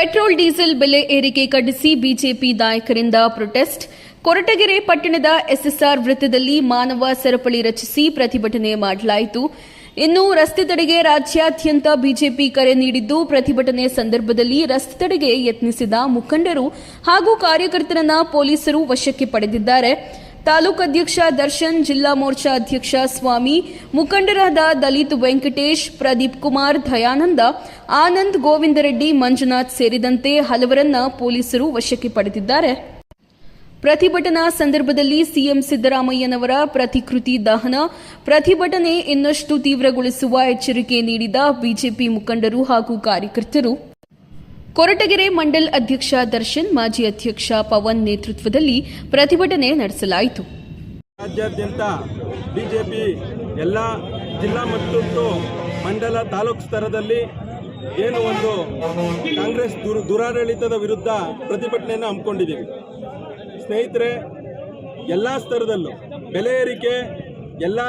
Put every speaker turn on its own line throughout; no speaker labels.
Petrol diesel ಬೆಲೆ ಏರಿಕೆ ಖಂಡಿಸಿ ಬಿಜೆಪಿ ನಾಯಕರಿಂದ ಪ್ರೊಟೆಸ್ಟ್. ಕೊರಟಗೆರೆ ಪಟ್ಟಣದ ಎಸ್ಎಸ್ಆರ್ ವೃತ್ತದಲ್ಲಿ ಮಾನವ ಸರಪಳಿ ರಚಿಸಿ ಪ್ರತಿಭಟನೆ ಮಾಡಲಾಯಿತು. ಇನ್ನು ರಸ್ತೆ ತಡೆಗೆ ರಾಜ್ಯಾದ್ಯಂತ ಬಿಜೆಪಿ ಕರೆ ನೀಡಿದ್ದು, ಪ್ರತಿಭಟನೆ ಸಂದರ್ಭದಲ್ಲಿ ರಸ್ತೆ ತಡೆಗೆ ಯತ್ನಿಸಿದ ಮುಖಂಡರು ಹಾಗೂ ಕಾರ್ಯಕರ್ತರನ್ನ ಪೊಲೀಸರು ವಶಕ್ಕೆ ಪಡೆದಿದ್ದಾರೆ. ತಾಲೂಕು ಅಧ್ಯಕ್ಷ ದರ್ಶನ್, ಜಿಲ್ಲಾ ಮೋರ್ಚಾ ಅಧ್ಯಕ್ಷ ಸ್ವಾಮಿ, ಮುಖಂಡರಾದ ದಲಿತ್ ವೆಂಕಟೇಶ್, ಪ್ರದೀಪ್ ಕುಮಾರ್, ದಯಾನಂದ, ಆನಂದ್ ಗೋವಿಂದರೆಡ್ಡಿ, ಮಂಜುನಾಥ್ ಸೇರಿದಂತೆ ಹಲವರನ್ನ ಪೊಲೀಸರು ವಶಕ್ಕೆ ಪಡೆದಿದ್ದಾರೆ. ಪ್ರತಿಭಟನಾ ಸಂದರ್ಭದಲ್ಲಿ ಸಿಎಂ ಸಿದ್ದರಾಮಯ್ಯನವರ ಪ್ರತಿಕೃತಿ ದಹನ, ಪ್ರತಿಭಟನೆ ಇನ್ನಷ್ಟು ತೀವ್ರಗೊಳಿಸುವ ಎಚ್ಚರಿಕೆ ನೀಡಿದ ಬಿಜೆಪಿ ಮುಖಂಡರು ಹಾಗೂ ಕಾರ್ಯಕರ್ತರು. ಕೊರಟಗೆರೆ ಮಂಡಲ್ ಅಧ್ಯಕ್ಷ ದರ್ಶನ್, ಮಾಜಿ ಅಧ್ಯಕ್ಷ ಪವನ್ ನೇತೃತ್ವದಲ್ಲಿ ಪ್ರತಿಭಟನೆ ನಡೆಸಲಾಯಿತು.
ರಾಜ್ಯಾದ್ಯಂತ ಬಿಜೆಪಿ ಎಲ್ಲ ಜಿಲ್ಲಾ ಮತ್ತು ಮಂಡಲ ತಾಲೂಕು ಸ್ತರದಲ್ಲಿ ಏನು ಒಂದು ಕಾಂಗ್ರೆಸ್ ದುರ್ ದುರಾಡಳಿತದ ವಿರುದ್ಧ ಪ್ರತಿಭಟನೆಯನ್ನು ಹಮ್ಮಿಕೊಂಡಿದ್ದೀವಿ. ಸ್ನೇಹಿತರೆ, ಎಲ್ಲ ಸ್ತರದಲ್ಲೂ ಬೆಲೆ ಏರಿಕೆ ಎಲ್ಲ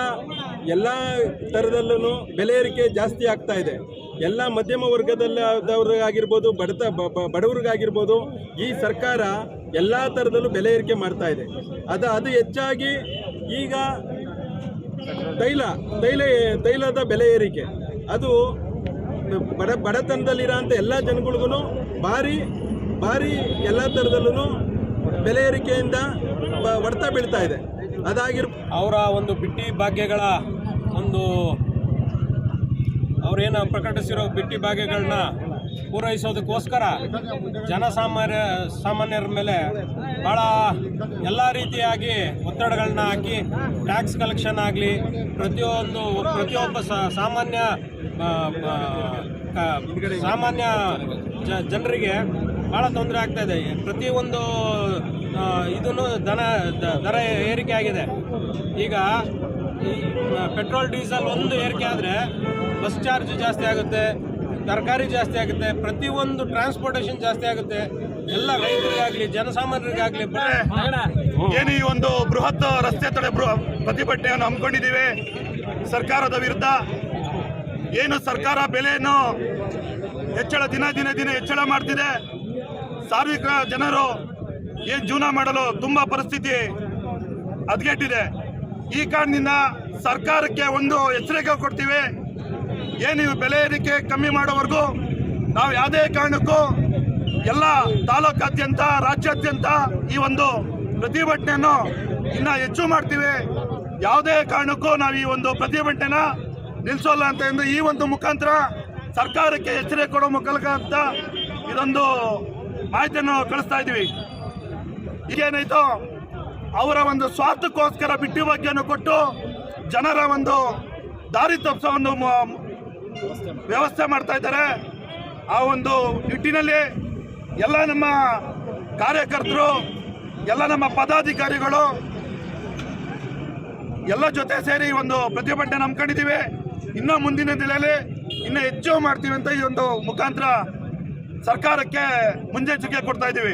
ಎಲ್ಲ ಥರದಲ್ಲೂ ಬೆಲೆ ಏರಿಕೆ ಜಾಸ್ತಿ ಆಗ್ತಾ ಇದೆ. ಎಲ್ಲ ಮಧ್ಯಮ ವರ್ಗದಲ್ಲಾದವ್ರಿಗಾಗಿರ್ಬೋದು ಬಡತ ಬಡವರಿಗಾಗಿರ್ಬೋದು, ಈ ಸರ್ಕಾರ ಎಲ್ಲ ಥರದಲ್ಲೂ ಬೆಲೆ ಏರಿಕೆ ಮಾಡ್ತಾ ಇದೆ. ಅದು ಅದು ಹೆಚ್ಚಾಗಿ ಈಗ ತೈಲ ತೈಲ ತೈಲದ ಬೆಲೆ ಏರಿಕೆ. ಅದು ಬಡ ಬಡತನದಲ್ಲಿರೋಂಥ ಎಲ್ಲ ಜನಗಳಿಗೂ ಭಾರಿ ಭಾರಿ ಎಲ್ಲ ಥರದಲ್ಲೂ ಬೆಲೆ ಏರಿಕೆಯಿಂದ ಹೊಡೆತ ಬೀಳ್ತಾ ಇದೆ. ಅದಾಗಿರ್
ಅವರ ಒಂದು ಬಿಟ್ಟಿ ಭಾಗ್ಯಗಳ ಒಂದು ಅವರೇನು ಪ್ರಕಟಿಸಿರೋ ಬಿಟ್ಟಿ ಭಾಗ್ಯಗಳನ್ನ ಪೂರೈಸೋದಕ್ಕೋಸ್ಕರ ಜನಸಾಮಾನ್ಯ ಸಾಮಾನ್ಯರ ಮೇಲೆ ಭಾಳ ಎಲ್ಲ ರೀತಿಯಾಗಿ ಒತ್ತಡಗಳನ್ನ ಹಾಕಿ ಟ್ಯಾಕ್ಸ್ ಕಲೆಕ್ಷನ್ ಆಗಲಿ, ಪ್ರತಿಯೊಂದು ಪ್ರತಿಯೊಬ್ಬ ಸಾಮಾನ್ಯ ಸಾಮಾನ್ಯ ಜನರಿಗೆ ಭಾಳ ತೊಂದರೆ ಆಗ್ತಾ ಇದೆ. ಪ್ರತಿಯೊಂದು ಇದನ್ನು ದನ ದರ ಏರಿಕೆ ಆಗಿದೆ. ಈಗ ಪೆಟ್ರೋಲ್, ಡೀಸೆಲ್ ಒಂದು ಏರಿಕೆ ಆದರೆ ಬಸ್ ಚಾರ್ಜ್ ಜಾಸ್ತಿ ಆಗುತ್ತೆ, ತರಕಾರಿ ಜಾಸ್ತಿ ಆಗುತ್ತೆ, ಪ್ರತಿಯೊಂದು ಟ್ರಾನ್ಸ್ಪೋರ್ಟೇಷನ್ ಜಾಸ್ತಿ ಆಗುತ್ತೆ. ಎಲ್ಲ ರೈತರಿಗಾಗಲಿ, ಜನಸಾಮಾನ್ಯರಿಗಾಗಲಿ
ಏನು ಈ ಒಂದು ಬೃಹತ್ ರಸ್ತೆ ತಡೆ ಪ್ರತಿಭಟನೆಯನ್ನು ಹಮ್ಮಿಕೊಂಡಿದ್ದೀವಿ? ಸರ್ಕಾರದ ವಿರುದ್ಧ ಏನು ಸರ್ಕಾರ ಬೆಲೆಯನ್ನು ಹೆಚ್ಚಳ ದಿನ ದಿನ ದಿನ ಹೆಚ್ಚಳ ಮಾಡ್ತಿದೆ. ಸಾರ್ವಜನಿಕ ಜನರು ಏನು ಜೀವನ ಮಾಡಲು ತುಂಬ ಪರಿಸ್ಥಿತಿ ಹದಗೆಟ್ಟಿದೆ ಈ ಕಾರಣದಿಂದ ಸರ್ಕಾರಕ್ಕೆ ಒಂದು ಎಚ್ಚರಿಕೆ ಕೊಡ್ತೀವಿ. ಏನು ಬೆಲೆ ಏರಿಕೆ ಕಮ್ಮಿ ಮಾಡೋವರೆಗೂ ನಾವು ಯಾವುದೇ ಕಾರಣಕ್ಕೂ ಎಲ್ಲ ತಾಲೂಕಾದ್ಯಂತ, ರಾಜ್ಯಾದ್ಯಂತ ಈ ಒಂದು ಪ್ರತಿಭಟನೆಯನ್ನು ಇನ್ನೂ ಹೆಚ್ಚು ಮಾಡ್ತೀವಿ. ಯಾವುದೇ ಕಾರಣಕ್ಕೂ ನಾವು ಈ ಒಂದು ಪ್ರತಿಭಟನೆನ ನಿಲ್ಲಿಸೋಲ್ಲ ಅಂತ ಎಂದು ಈ ಒಂದು ಮುಖಾಂತರ ಸರ್ಕಾರಕ್ಕೆ ಎಚ್ಚರಿಕೆ ಕೊಡೋ ಅಂತ ಇದೊಂದು ಮಾಹಿತಿಯನ್ನು ಕಳಿಸ್ತಾ ಇದ್ದೀವಿ. ಈಗೇನಾಯ್ತು ಅವರ ಒಂದು ಸ್ವಾರ್ಥಕ್ಕೋಸ್ಕರ ಬಿಟ್ಟಿ ಬಗ್ಗೆಯನ್ನು ಕೊಟ್ಟು ಜನರ ಒಂದು ದಾರಿ ತಪ್ಪಿಸೋ ಒಂದು ವ್ಯವಸ್ಥೆ ಮಾಡ್ತಾ ಇದ್ದಾರೆ. ಆ ಒಂದು ನಿಟ್ಟಿನಲ್ಲಿ ಎಲ್ಲ ನಮ್ಮ ಕಾರ್ಯಕರ್ತರು, ಎಲ್ಲ ನಮ್ಮ ಪದಾಧಿಕಾರಿಗಳು ಎಲ್ಲ ಜೊತೆ ಸೇರಿ ಒಂದು ಪ್ರತಿಭಟನೆ ನಂಬ್ಕೊಂಡಿದ್ದೀವಿ. ಇನ್ನೂ ಮುಂದಿನ ದಿನದಲ್ಲಿ ಇನ್ನೂ ಹೆಚ್ಚು ಮಾಡ್ತೀವಿ ಅಂತ ಈ ಒಂದು ಮುಖಾಂತರ ಸರ್ಕಾರಕ್ಕೆ ಮುಂಜಾಚಿಕೆ ಕೊಡ್ತಾ ಇದ್ದೀವಿ.